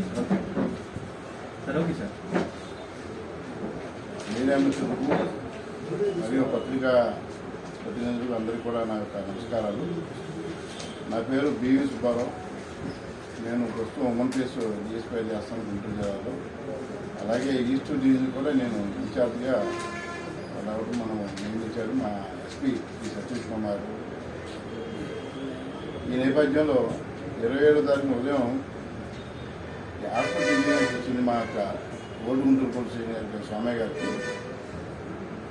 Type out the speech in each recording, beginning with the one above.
Okay sir okay sir media మిత్రులకు మరియు పత్రికా ప్రతినిధులు అందరికీ కూడా నా యొక్క నమస్కారాలు. నా పేరు బివి సుబ్బారావు. నేను ప్రస్తుతం ఉమ్మన్ ప్లేస్ జీఎస్పై చేస్తాను గుంటూరు జిల్లాలో. అలాగే ఈస్ట్ డివిజన్ కూడా నేను ఇన్ఛార్జ్గా రావడం మనం నియమించారు మా ఎస్పీ శ్రీ సతీష్ కుమార్. ఈ నేపథ్యంలో ఇరవై ఏడో తారీఖున ఉదయం హాస్పిటల్ ఇంజనీర్స్ వచ్చింది మా యొక్క old Guntur police engineer Swamy గారికి.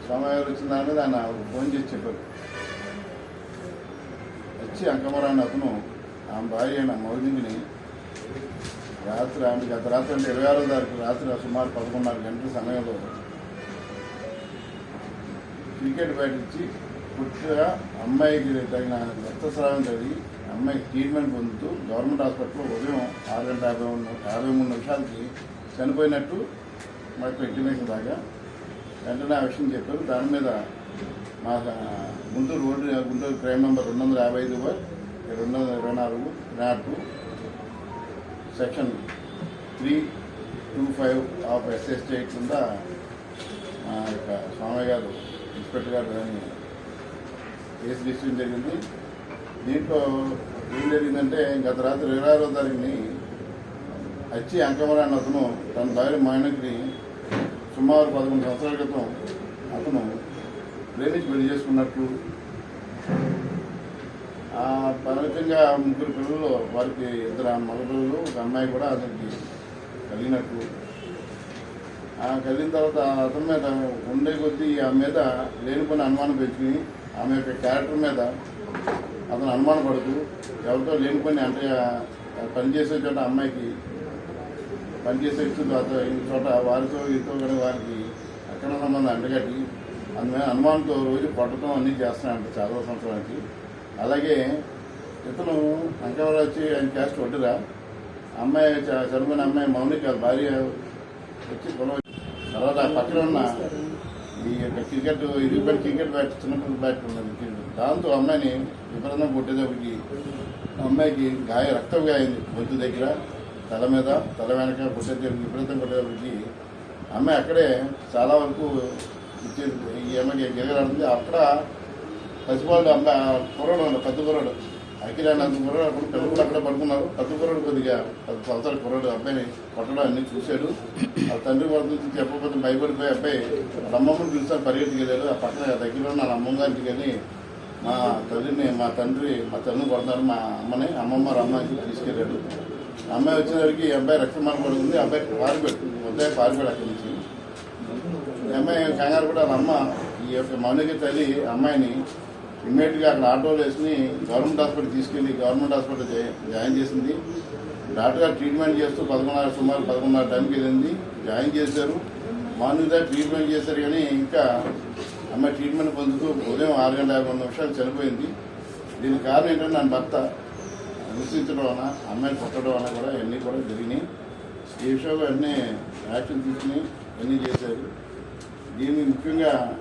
స్వామి గారు వచ్చిందని ఆయన ఫోన్ చేసి చెప్పారు. వచ్చి అంకమరాన్ని అతను ఆమె భార్య అయిన మౌలింగిని రాత్రి ఆమె గత రాత్రి అంటే ఇరవై ఆరో తారీఖు రాత్రి సుమారు పదకొండున్నర గంటల సమయంలో క్రికెట్ బ్యాట్ ఇచ్చి పుట్టిన అమ్మాయికి తగిన రక్తస్రావం జరిగి అమ్మాయికి ట్రీట్మెంట్ పొందుతూ గవర్నమెంట్ హాస్పిటల్లో ఉదయం ఆరు గంట యాభై మూడు యాభై మూడు నిమిషాలకి చనిపోయినట్టు మాకు ఇంటిమేషన్ దాకా వెంటనే ఆ విషయం చెప్పారు. దాని మీద మా Guntur road Guntur crime number రెండు వందల యాభై ఐదు బై రెండు వందల ఇరవై నాలుగు నాటు section three two five of SS కింద మా యొక్క స్వామి గారు ఇన్స్పెక్టర్ గారు దాన్ని కేసు రిజిస్టర్ జరిగింది. దీంట్లో ఏం జరిగిందంటే గత రాత్రి ఇరవై ఆరో తారీఖుని వచ్చి అంకమరాన్ని అతను తన భార్య మాయనకి సుమారు పదకొండు సంవత్సరాల క్రితం అతను ప్రేమించి పెళ్ళి చేసుకున్నట్లు ఫలితంగా ముగ్గురు పిల్లలు వారికి ఇద్దరు మగ పిల్లలు ఒక అమ్మాయి కూడా అతనికి కలిగినట్లు ఆ కలిగిన తర్వాత అతని మీద ఉండే కొద్దీ ఆ మీద లేనిపోయిన అనుమానం పెంచుకుని ఆమె యొక్క క్యారెక్టర్ మీద అతను అనుమానం పడుతూ ఎవరితో లేనిపోయిన అంటే పనిచేసే చోట అమ్మాయికి పనిచేసే తర్వాత ఈ చోట వారితో వీరితో కూడా వారికి అక్కడ సంబంధం అంటగట్టి అందుమే అనుమానంతో రోజు పట్టడం అన్నీ చేస్తున్నాడు చాలా సంవత్సరానికి అలాగే ఇతను అంకవరం వచ్చి ఆయన క్యాస్ట్ వడ్డురా అమ్మాయి చ- చనిపోయిన అమ్మాయి మౌనిక భార్య వచ్చి తర్వాత పక్కన ఉన్న ఈ యొక్క క్రికెట్ ఇరిగిపోయిన క్రికెట్ బ్యాట్ చిన్నపిల్లల బ్యాట్ ఉన్నది క్రికెట్. దాంతో అమ్మాయిని విపరీతంగా కొట్టేటప్పటికి అమ్మాయికి గాయ రక్తం గాయింది బొద్దు దగ్గర తల మీద తల వెనక కొట్టేది విపరీతం కొట్టేటప్పటికి అమ్మాయి అక్కడే చాలా వరకు ఇచ్చేది ఈ అమ్మాయికి గిరగలాడుతుంది అక్కడ పసివాళ్ళు అమ్మాయి ఆ కుర్రాడు పెద్ద కుర్రాడు అఖిలానంద కుర్రాడు అప్పుడు పిల్లలు కూడా అక్కడ పడుకున్నారు పెద్ద కుర్రాడు కొద్దిగా పది సంవత్సరాల కుర్రాడు అబ్బాయిని పట్టడం అన్ని చూశాడు ఆ తండ్రి వాళ్ళ నుంచి చెప్పకపోతే భయపడిపోయి అబ్బాయి అమ్మమ్మని పిలుస్తాను పరిగెత్తికి వెళ్ళాడు ఆ పక్కన దగ్గరలో ఉన్న అమ్మమ్మ గారికి వెళ్ళి మా తల్లిని మా తండ్రి మా తల్లిని కొడతారు మా అమ్మని అమ్మమ్మ రమ్మని తీసుకెళ్ళాడు అమ్మాయి వచ్చేసరికి ఈ అబ్బాయి రక్తమాన పడుతుంది అబ్బాయి పారిపెట్టు అబ్బాయి పారిపోయాడు అక్కడి నుంచి అమ్మాయి కంగారు కూడా వాళ్ళ అమ్మ ఈ యొక్క మౌనిక తల్లి అమ్మాయిని ఇమ్మీడియట్గా అక్కడ ఆటోలు వేసుకుని గవర్నమెంట్ హాస్పిటల్ తీసుకెళ్ళి గవర్నమెంట్ హాస్పిటల్ జా- జాయిన్ చేసింది. డాక్టర్ గారు ట్రీట్మెంట్ చేస్తూ పదకొండున్నర సుమారు పదకొండున్నర టైంకి వెళ్ళింది. జాయిన్ చేశారు. మార్నింగ్ దాకా ట్రీట్మెంట్ చేశారు కానీ ఇంకా అమ్మాయి ట్రీట్మెంట్ పొందుతూ ఉదయం ఆరు గంట యాభై రెండు నిమిషాలు చనిపోయింది. దీనికి కారణం ఏంటంటే నా భర్త హింసించడం వలన అమ్మాయిని కొట్టడం వలన కూడా ఇవన్నీ కూడా జరిగినాయి. ఈ విషయంలో అన్నీ యాక్షన్ తీసుకుని అన్నీ చేశారు. దీన్ని ముఖ్యంగా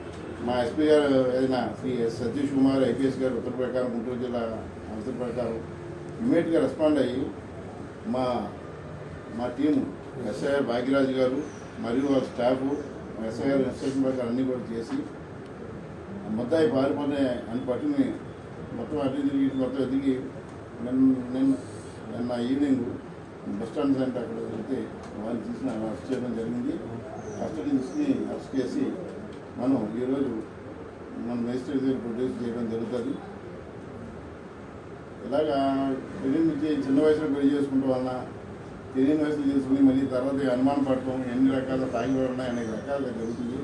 మా ఎస్పీ గారు ఏదైనా శ్రీ ఎస్ సతీష్ కుమార్ ఐపీఎస్ గారు ఉత్తర ప్రకారం గుంటూరు జిల్లా ఉత్తర ప్రకారం ఇమీడియట్గా రెస్పాండ్ అయ్యి మా మా టీము ఎస్ఐ భాగ్యరాజు గారు మరియు వాళ్ళ స్టాఫ్ ఎస్ఐఆర్ ఎస్ఐ గారు ఇన్స్ట్రక్షన్ ప్రకారం అన్నీ కూడా చేసి మొత్తం ముద్దాయి పారిపోతే అని పట్టుని మొత్తం అటు తిరిగి మొత్తం ఎదిగి నిన్న నిన్న నిన్న ఈవినింగ్ బస్ స్టాండ్ సెంటర్ అక్కడ వెళ్తే వాళ్ళని తీసిన అరెస్ట్ చేయడం జరిగింది. అరెస్ట్ తీసుకుని అరెస్ట్ చేసి మనం ఈరోజు మన మేస్త్రి దగ్గర ప్రొడ్యూస్ చేయడం జరుగుతుంది. ఇలాగా పెళ్ళి నుంచి చిన్న వయసులో పెళ్ళి చేసుకుంటూ వలన తెలియని వయసులో చేసుకుని మళ్ళీ తర్వాత అనుమానం పడటం ఎన్ని రకాల తాగి ఉన్నాయి అనేక రకాలుగా జరుగుతుంది.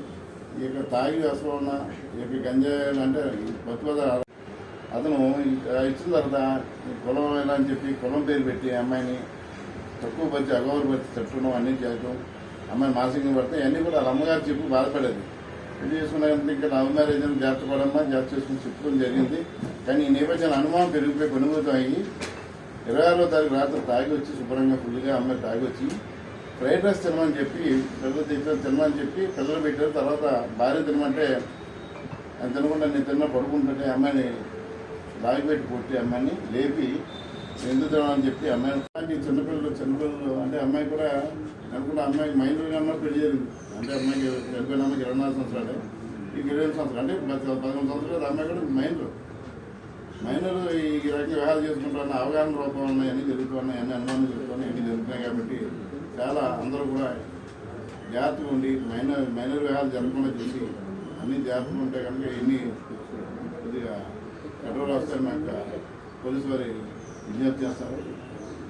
ఈ యొక్క తాగి అసలు ఉన్న ఈ యొక్క గంజాయిలు అంటే బతుకద అతను ఇచ్చిన తర్వాత కులం ఎలా అని చెప్పి కులం పేరు పెట్టి అమ్మాయిని తక్కువ పరిచి అగౌరు పరిచి తిట్టడం అన్నీ చేయటం అమ్మాయి మానసికంగా పడితే అన్నీ కూడా వాళ్ళ అమ్మగారు చెప్పి బాధపడేది. పెళ్ళి చేసుకున్నాక ఇంకా లవ్ మ్యారేజ్ అని జాగ్రత్త పడమ్మా జాగ్రత్త చేసుకుని చెప్పుకోవడం జరిగింది. కానీ ఈ నేపథ్యంలో అనుమానం పెరిగిపోయి కొనుగోతం అయ్యి ఇరవై ఆరో తారీఖు రాత్రి తాగి వచ్చి శుభ్రంగా ఫుల్గా అమ్మాయి తాగి వచ్చి ఫ్రైడ్ రైస్ తినమని చెప్పి పిల్లలు తెచ్చారు తినమని చెప్పి పిల్లలు పెట్టారు. తర్వాత భార్య తినమంటే ఆయన తినకుండా నేను తిన్నా పడుకుంటుంటే అమ్మాయిని లాగిపెట్టి కొట్టి అమ్మాయిని లేపి చెందుతాం అని చెప్పి అమ్మాయి ఈ చిన్నపిల్లలు చిన్నపిల్లలు అంటే అమ్మాయి కూడా అనుకుంటే అమ్మాయికి మైండ్ అమ్మాయి పెళ్ళి జరిగింది అంటే అమ్మాయికి చనిపోయిన అమ్మాయికి ఇరవై నాలుగు సంవత్సరాలే ఈ ఇరవై సంవత్సరాలు అంటే పది పదకొండు సంవత్సరాలు అమ్మాయి కూడా మైండ్ మైనర్ ఈ రకంగా వివాహాలు చేసుకుంటున్న అవగాహన రూపంలో ఉన్నాయి అన్ని జరుగుతున్నాయి అన్ని అనుమానం జరుగుతున్నాయి అన్ని జరుగుతున్నాయి కాబట్టి చాలా అందరూ కూడా జాగ్రత్తగా ఉండి మైనర్ మైనర్ వివాహాలు జరగకుండా చూసి అన్ని జాగ్రత్తగా ఉంటే కనుక ఎన్ని కొద్దిగా కంట్రోల్ వస్తాయి మాకు పోలీసు వారి విజ్ఞప్తి చేస్తారు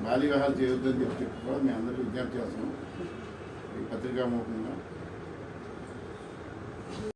బాల్య వివాహాలు చేయొద్దని చెప్పి చెప్పి కూడా మేము అందరికీ విజ్ఞప్తి చేస్తున్నాం ఈ పత్రికా ముఖంగా